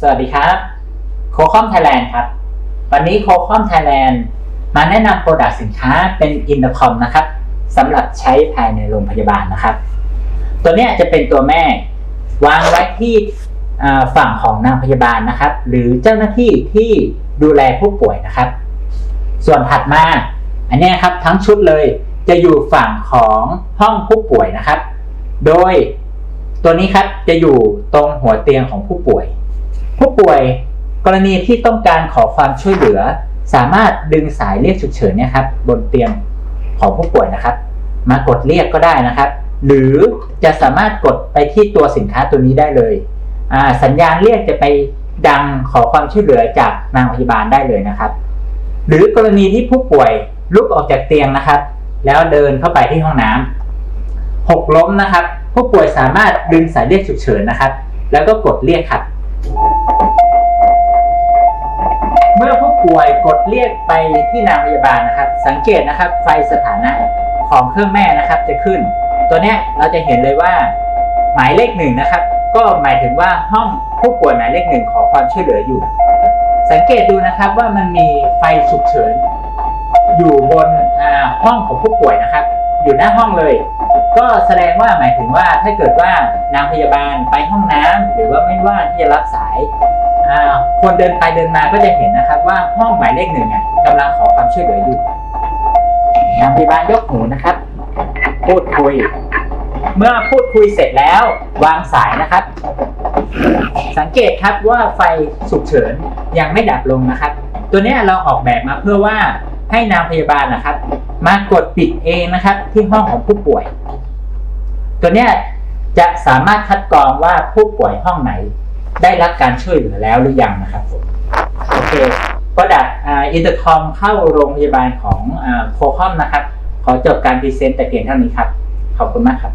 สวัสดีครับโคคอมไทยแลนด์ครับ วันนี้โคคอมไทยแลนด์มาแนะนำโปรดักต์สินค้าเป็นอินเตอร์คอมนะครับสำหรับใช้ภายในโรงพยาบาลนะครับ ตัวนี้จะเป็นตัวแม่ วางไว้ที่ฝั่งของนางพยาบาลนะครับ หรือเจ้าหน้าที่ที่ดูแลผู้ป่วยนะครับ ส่วนถัดมาอันนี้ครับทั้งชุดเลยจะอยู่ฝั่งของห้องผู้ป่วยนะครับ โดยตัวนี้ครับจะอยู่ตรงหัวเตียงของผู้ป่วย ผู้ป่วยกรณีที่ต้องการขอความช่วยเหลือ สามารถดึงสายเรียกฉุกเฉินเนี่ยครับบนเตียงของผู้ป่วยนะครับ มากดเรียกก็ได้นะครับ หรือจะสามารถกดไปที่ตัวสินค้าตัวนี้ได้เลยสัญญาณเรียกจะไปดังขอความช่วยเหลือจากนางพยาบาลได้เลยนะครับ หรือกรณีที่ผู้ป่วยลุกออกจากเตียงนะครับ แล้วเดินเข้าไปที่ห้องน้ำหกล้มนะครับ ผู้ป่วยสามารถดึงสายเรียกฉุกเฉินนะครับ แล้วก็กดเรียกครับ เมื่อผู้ป่วยกดเรียกไปที่นางพยาบาลนะครับ สังเกตนะครับ ไฟสถานะของเครื่องแม่นะครับจะขึ้น ตัวเนี้ยเราจะเห็นเลยว่า หมายเลขหนึ่งนะครับ ก็หมายถึงว่าห้องผู้ป่วยหมายเลขหนึ่งขอความช่วยเหลืออยู่ สังเกตดูนะครับว่ามันมีไฟฉุกเฉิน อยู่บนห้องของผู้ป่วยนะครับ อยู่หน้าห้องเลย ก็แสดงว่าหมายถึงว่าถ้าเกิดว่านางพยาบาลไปห้องน้ำหรือว่าไม่ว่างที่จะรับสาย คนเดินไปเดินมาก็จะเห็นนะครับ ว่าห้องหมายเลขหนึ่งอะกำลังขอความช่วยเหลืออยู่นางพยาบาลยกหูนะครับ พูดคุย เมื่อพูดคุยเสร็จแล้ว วางสายนะครับ สังเกตครับว่าไฟฉุกเฉินยังไม่ดับลงนะครับ ตัวนี้เราออกแบบมาเพื่อว่าให้นางพยาบาลนะครับ มากดปิดเองนะครับ ที่ห้องของผู้ป่วย ตัวนี้จะสามารถคัดกรองว่าผู้ป่วยห้องไหน ได้รับการช่วยเหลือแล้วหรือยังนะครับผมโอเคก็ดัดอินเตอร์คอมเข้าโรงพยาบาลของโคคอมนะครับ ขอจบการพรีเซนต์แต่เพียงเท่านี้ครับ ขอบคุณมากครับ